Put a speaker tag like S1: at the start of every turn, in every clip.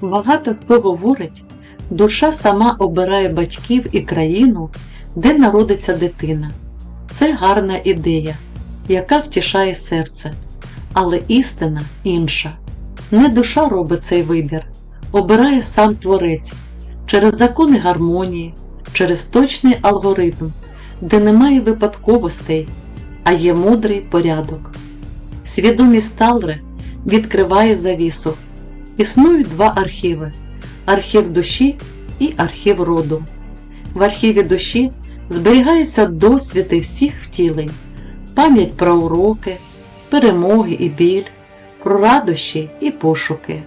S1: Багато хто говорить, душа сама обирає батьків і країну, де народиться дитина. Це гарна ідея, яка втішає серце. Але істина інша. Не душа робить цей вибір, обирає сам творець через закони гармонії, через точний алгоритм, де немає випадковостей, а є мудрий порядок. Свідомість Талре відкриває завісу. Існують два архіви архів душі і архів роду. В архіві душі зберігаються досвіди всіх втілень, пам'ять про уроки, перемоги і біль, про радощі і пошуки.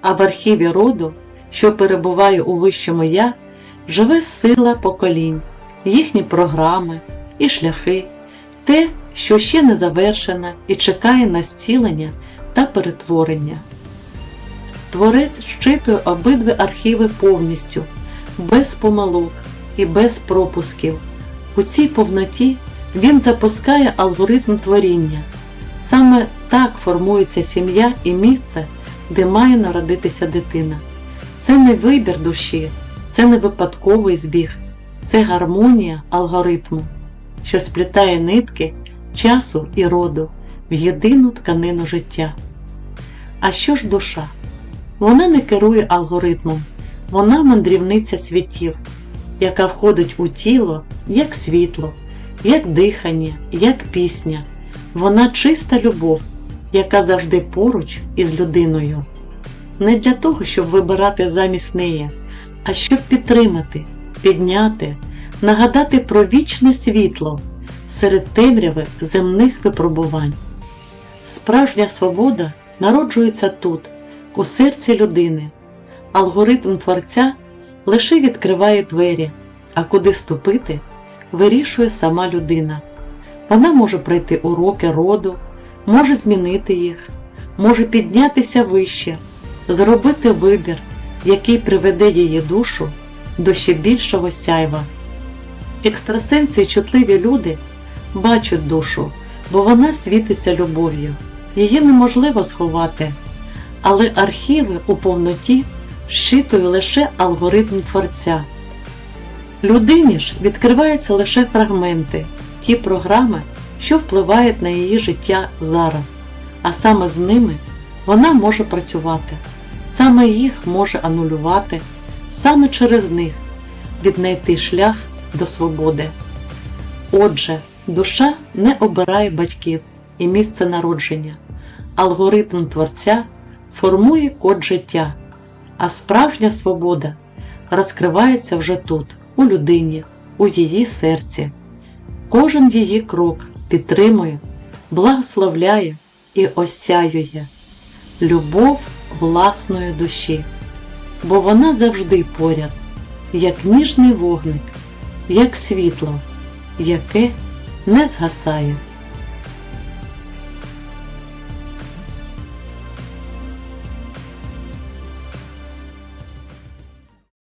S1: А в архіві роду, що перебуває у вищому я, живе сила поколінь, їхні програми і шляхи, те, що ще не завершено і чекає на зцілення та перетворення. Творець щитує обидві архіви повністю, без помилок і без пропусків. У цій повноті він запускає алгоритм творіння. Саме так формується сім'я і місце, де має народитися дитина. Це не вибір душі, це не випадковий збіг, це гармонія алгоритму, що сплітає нитки часу і роду в єдину тканину життя. А що ж душа? Вона не керує алгоритмом, вона мандрівниця світів, яка входить у тіло як світло, як дихання, як пісня. Вона чиста любов, яка завжди поруч із людиною. Не для того, щоб вибирати замість неї, а щоб підтримати, підняти, нагадати про вічне світло серед темряви земних випробувань. Справжня свобода народжується тут, у серці людини. Алгоритм Творця лише відкриває двері, а куди ступити, вирішує сама людина. Вона може пройти уроки роду, може змінити їх, може піднятися вище, зробити вибір, який приведе її душу до ще більшого сяйва. Екстрасенси і чутливі люди бачать душу, бо вона світиться любов'ю, її неможливо сховати, але архіви у повноті щитує лише алгоритм Творця. Людині ж відкриваються лише фрагменти, ті програми, що впливають на її життя зараз, а саме з ними вона може працювати, саме їх може анулювати, саме через них віднайти шлях до свободи. Отже, душа не обирає батьків і місце народження, алгоритм Творця формує код життя, а справжня свобода розкривається вже тут, у людині, у її серці. Кожен її крок підтримує, благословляє і осяює любов власної душі, бо вона завжди поряд, як ніжний вогник, як світло, яке не згасає.